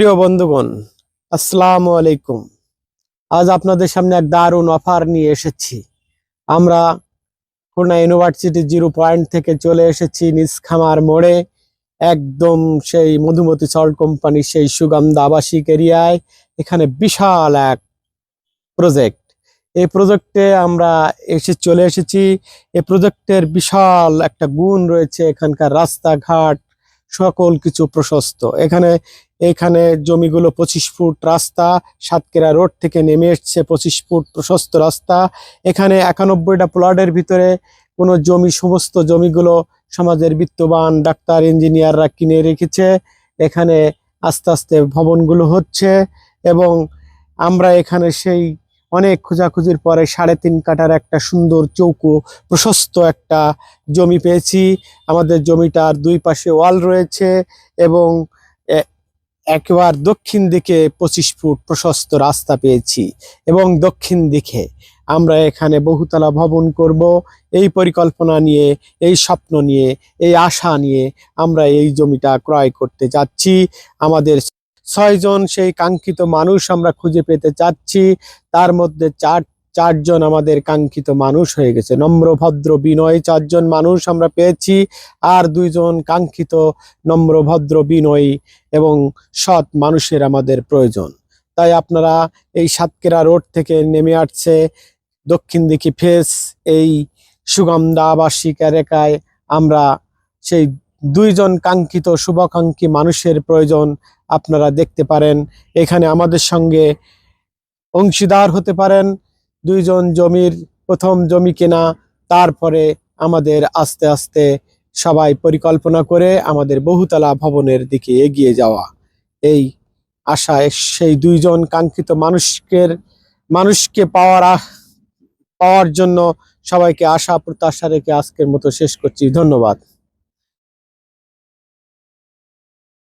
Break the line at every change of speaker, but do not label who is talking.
প্রিয় বন্ধুগণ, আসসালামু আলাইকুম। আজ আপনাদের সামনে এক দারুণ অফার নিয়ে এসেছি। আমরা খুলনা ইউনিভার্সিটি জিরো পয়েন্ট থেকে চলে এসেছি নিসখামার মোড়ে, একদম সেই মধুমতি সল্ট কোম্পানির সেই সুগন্ধা আবাসিক এরিয়ায়। এখানে বিশাল এক প্রজেক্ট। এই প্রজেক্টে আমরা এসে চলে এসেছি। এই প্রজেক্টের বিশাল একটা গুণ রয়েছে এখানকার রাস্তাঘাট সকল কিছু প্রশস্ত। এখানে এখানে জমিগুলো পঁচিশ ফুট রাস্তা সাতকেরা রোড থেকে নেমে এসছে পঁচিশ ফুট প্রশস্ত রাস্তা। এখানে একানব্বইটা প্লটের ভিতরে কোনো জমি, সমস্ত জমিগুলো সমাজের বিত্তবান ডাক্তার, ইঞ্জিনিয়াররা কিনে রেখেছে। এখানে আস্তে আস্তে ভবনগুলো হচ্ছে এবং আমরা এখানে সেই অনেক খোঁজাখুঁজির পরে সাড়ে তিন কাটার একটা সুন্দর চৌকো, প্রশস্ত একটা জমি পেয়েছি। আমাদের জমিটার দুই পাশে ওয়াল রয়েছে এবং একেবারে দক্ষিণ দিকে পঁচিশ ফুট প্রশস্ত রাস্তা পেয়েছি এবং দক্ষিণ দিকে আমরা এখানে বহুতলা ভবন করব। এই পরিকল্পনা নিয়ে, এই স্বপ্ন নিয়ে, এই আশা নিয়ে আমরা এই জমিটা ক্রয় করতে যাচ্ছি। আমাদের ছয়জন সেই কাঙ্ক্ষিত মানুষ আমরা খুঁজে পেতে চাচ্ছি। তার মধ্যে চার, চারজন আমাদের কাঙ্ক্ষিত মানুষ হয়ে গেছে। নম্র, ভদ্র, বিনয় চারজন মানুষ আমরা পেয়েছি আর দুইজন কাঙ্ক্ষিত নম্র, ভদ্র, বিনয়ী এবং সৎ মানুষের আমাদের প্রয়োজন। তাই আপনারা এই সাতকেরা রোড থেকে নেমে আসছে। দক্ষিণ দিকে ফেস এই সুগন্ধা আবাসিক এলাকায় আমরা সেই দুইজন কাঙ্ক্ষিত শুভাকাঙ্ক্ষী মানুষের প্রয়োজন আপনারা দেখতে পারেন। এখানে আমাদের সঙ্গে অংশীদার হতে পারেন। দুইজন জমির, প্রথম জমি কেনা, তারপরে আমাদের আস্তে আস্তে সবাই পরিকল্পনা করে আমাদের বহুতলা ভবনের দিকে এগিয়ে যাওয়া। এই আশায় সেই দুইজন কাঙ্ক্ষিত মানুষকে মানুষকে পাওয়ার পাওয়ার জন্য সবাইকে আশা, প্রত্যাশা রেখে আজকের মতো শেষ করছি। ধন্যবাদ।